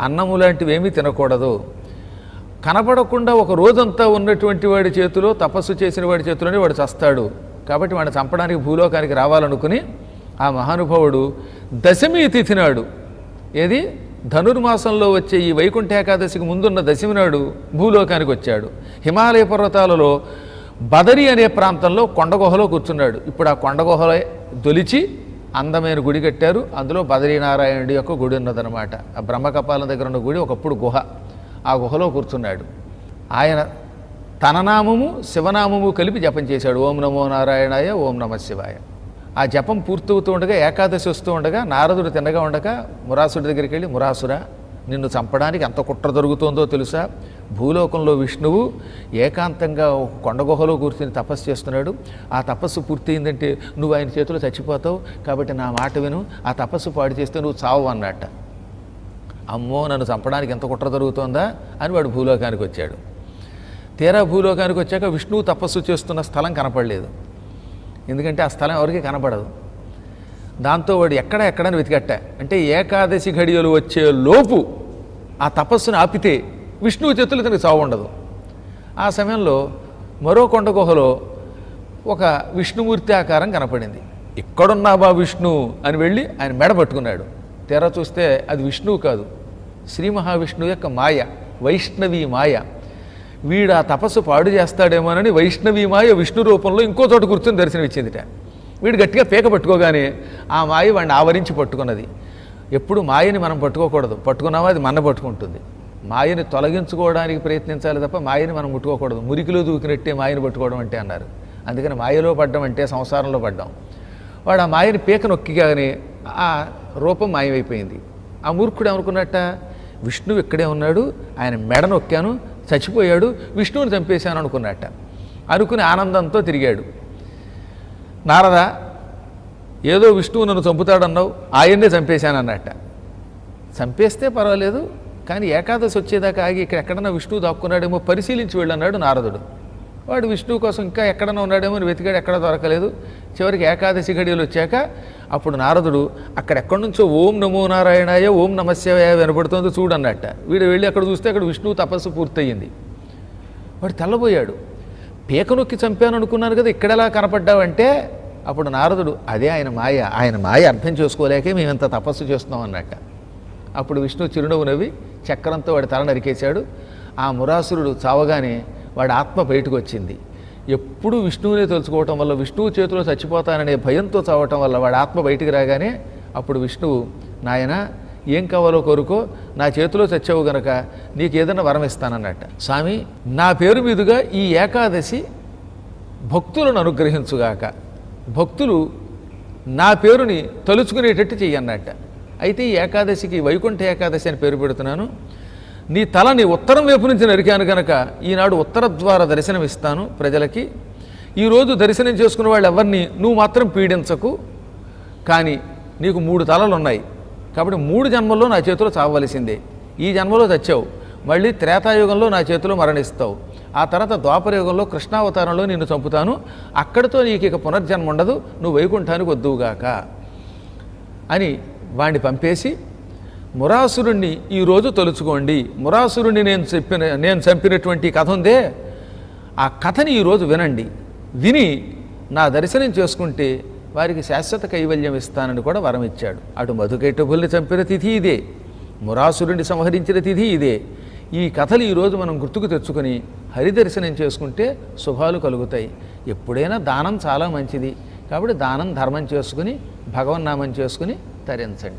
అన్నము లాంటివి ఏమీ తినకూడదు. కనపడకుండా ఒక రోజంతా ఉన్నటువంటి వాడి చేతిలో తపస్సు చేసిన వాడి చేతిలోనే వాడు చస్తాడు. కాబట్టి వాడిని చంపడానికి భూలోకానికి రావాలనుకుని ఆ మహానుభావుడు దశమి తిథి నాడు ఏది? ధనుర్మాసంలో వచ్చే ఈ వైకుంఠ ఏకాదశికి ముందున్న దశమి నాడు భూలోకానికి వచ్చాడు. హిమాలయ పర్వతాలలో బదరి అనే ప్రాంతంలో కొండగుహలో కూర్చున్నాడు. ఇప్పుడు ఆ కొండగుహలే దొలిచి అందమైన గుడి కట్టారు. అందులో బదరీనారాయణుడి యొక్క గుడి ఉన్నదనమాట ఆ బ్రహ్మకపాలం దగ్గర ఉన్న గుడి ఒకప్పుడు గుహ. ఆ గుహలో కూర్చున్నాడు. ఆయన తన నామము శివనామము కలిపి జపం చేశాడు. ఓం నమో నారాయణాయ ఓం నమ శివాయ. ఆ జపం పూర్తవుతూ ఉండగా ఏకాదశి వస్తూ ఉండగా నారదుడు తినగా ఉండగా మురాసుడి దగ్గరికి వెళ్ళి మురాసురా నిన్ను చంపడానికి ఎంత కుట్ర జరుగుతోందో తెలుసా? భూలోకంలో విష్ణువు ఏకాంతంగా ఒక కొండ గుహలో కూర్చుని తపస్సు చేస్తున్నాడు. ఆ తపస్సు పూర్తయిందంటే నువ్వు ఆయన చేతిలో చచ్చిపోతావు. కాబట్టి నా మాట విను ఆ తపస్సు పాడు చేస్తే నువ్వు చావు అన్నట్ట. అమ్మో నన్ను చంపడానికి ఎంత కుట్ర జరుగుతోందా అని వాడు భూలోకానికి వచ్చాడు. తీరా భూలోకానికి వచ్చాక విష్ణువు తపస్సు చేస్తున్న స్థలం కనపడలేదు. ఎందుకంటే ఆ స్థలం ఎవరికి కనపడదు. దాంతో వాడు ఎక్కడ ఎక్కడని వెతికట్ట అంటే ఏకాదశి ఘడియలు వచ్చే లోపు ఆ తపస్సును ఆపితే విష్ణువు చేతులు ఇతనికి చావు ఉండదు. ఆ సమయంలో మరో కొండ గుహలో ఒక విష్ణుమూర్తి ఆకారం కనపడింది. ఇక్కడున్నావా విష్ణు అని వెళ్ళి ఆయన మెడ పట్టుకున్నాడు. తెర చూస్తే అది విష్ణువు కాదు శ్రీ మహావిష్ణువు యొక్క మాయ వైష్ణవి మాయ. వీడు ఆ తపస్సు పాడు చేస్తాడేమోనని వైష్ణవి మాయ విష్ణు రూపంలో ఇంకో చోట కూర్చొని దర్శనమిచ్చిందిట. వీడు గట్టిగా పీక పట్టుకోగానే ఆ మాయ వాడిని ఆవరించి పట్టుకున్నది. ఎప్పుడు మాయని మనం పట్టుకోకూడదు. పట్టుకున్నావా అది మన పట్టుకుంటుంది. మాయను తొలగించుకోవడానికి ప్రయత్నించాలి తప్ప మాయని మనం ముట్టుకోకూడదు. మురికిలో దూకినట్టే మాయను పట్టుకోవడం అంటే అన్నారు. అందుకని మాయలో పడ్డం అంటే సంసారంలో పడ్డాం. వాడు ఆ మాయని పీక నొక్కిగానే ఆ రూపం మాయమైపోయింది. ఆ మూర్ఖుడు ఏమనుకున్నట్ట? విష్ణువు ఇక్కడే ఉన్నాడు ఆయన మెడ నొక్కాను చచ్చిపోయాడు విష్ణువుని చంపేశాను అనుకున్నట్ట. అనుకుని ఆనందంతో తిరిగాడు. నారద ఏదో విష్ణువు నన్ను చంపుతాడన్నావు ఆయన్నే చంపేశానన్నట్ట. చంపేస్తే పర్వాలేదు కానీ ఏకాదశి వచ్చేదాకా ఆగి ఇక్కడ ఎక్కడన్నా విష్ణువు దాక్కున్నాడేమో పరిశీలించి వెళ్ళన్నాడు నారదుడు. వాడు విష్ణువు కోసం ఇంకా ఎక్కడన్నా ఉన్నాడేమో అని వెతికాడు ఎక్కడ దొరకలేదు. చివరికి ఏకాదశి గడియలు వచ్చాక అప్పుడు నారదుడు అక్కడ ఎక్కడి నుంచో ఓం నమో నారాయణాయ ఓం నమస్యాయ వినపడుతుందో చూడన్నట్ట. వీడు వెళ్ళి అక్కడ చూస్తే అక్కడ విష్ణువు తపస్సు పూర్తయింది. వాడు తెల్లబోయాడు. పీక నొక్కి చంపాను అనుకున్నాను కదా ఇక్కడ ఎలా కనపడ్డావంటే అప్పుడు నారదుడు అదే ఆయన మాయ ఆయన మాయ అర్థం చేసుకోలేకే మేము ఇంత తపస్సు చేస్తున్నాం అన్నట్ట. అప్పుడు విష్ణు చిరునవ్వు నవ్వి చక్రంతో వాడి తల నరికేశాడు. ఆ మురాసురుడు చావగానే వాడి ఆత్మ బయటకు వచ్చింది. ఎప్పుడు విష్ణువునే తెలుసుకోవటం వల్ల విష్ణువు చేతిలో చచ్చిపోతాననే భయంతో చావటం వల్ల వాడి ఆత్మ బయటికి రాగానే అప్పుడు విష్ణువు నాయన ఏం కావాలో కోరుకో నా చేతిలో చచ్చావు గనక నీకు ఏదైనా వరం ఇస్తానన్నట్ట. స్వామి నా పేరు మీదుగా ఈ ఏకాదశి భక్తులను అనుగ్రహించుగాక. భక్తులు నా పేరుని తలుచుకునేటట్టు చెయ్యన్నట్ట. అయితే ఈ ఏకాదశికి వైకుంఠ ఏకాదశి అని పేరు పెడుతున్నాను. నీ తలని ఉత్తరం వైపు నుంచి నరికాను కనుక ఈనాడు ఉత్తర ద్వారా దర్శనం ఇస్తాను ప్రజలకి. ఈరోజు దర్శనం చేసుకున్న వాళ్ళు ఎవరిని నువ్వు మాత్రం పీడించకు. కానీ నీకు మూడు తలలు ఉన్నాయి. కాబట్టి మూడు జన్మల్లో నా చేతిలో చావవలసిందే. ఈ జన్మలో చచ్చావు. మళ్ళీ త్రేతాయుగంలో నా చేతిలో మరణిస్తావు. ఆ తర్వాత ద్వాపరయుగంలో కృష్ణావతారంలో నిన్ను చంపుతాను. అక్కడితో నీకు ఇక పునర్జన్మ ఉండదు. నువ్వు వైకుంఠానికి వద్దువుగాక. అని వాణ్ణి పంపేసి మురాసురుణ్ణి ఈరోజు తలుచుకోండి. మురాసురుణ్ణి నేను చెప్పిన నేను చంపినటువంటి కథ ఉందే. ఆ కథని ఈరోజు వినండి. విని నా దర్శనం చేసుకుంటే వారికి శాశ్వత కైవల్యం ఇస్తానని కూడా వరం ఇచ్చాడు. అటు మధుకైటభుల్ని చంపిన తిథి ఇదే. మురాసురుణ్ణి సంహరించిన తిథి ఇదే. ఈ కథలు ఈరోజు మనం గుర్తుకు తెచ్చుకొని హరిదర్శనం చేసుకుంటే శుభాలు కలుగుతాయి. ఎప్పుడైనా దానం చాలా మంచిది. కాబట్టి దానం ధర్మం చేసుకుని భగవన్నామం చేసుకుని vegetarian.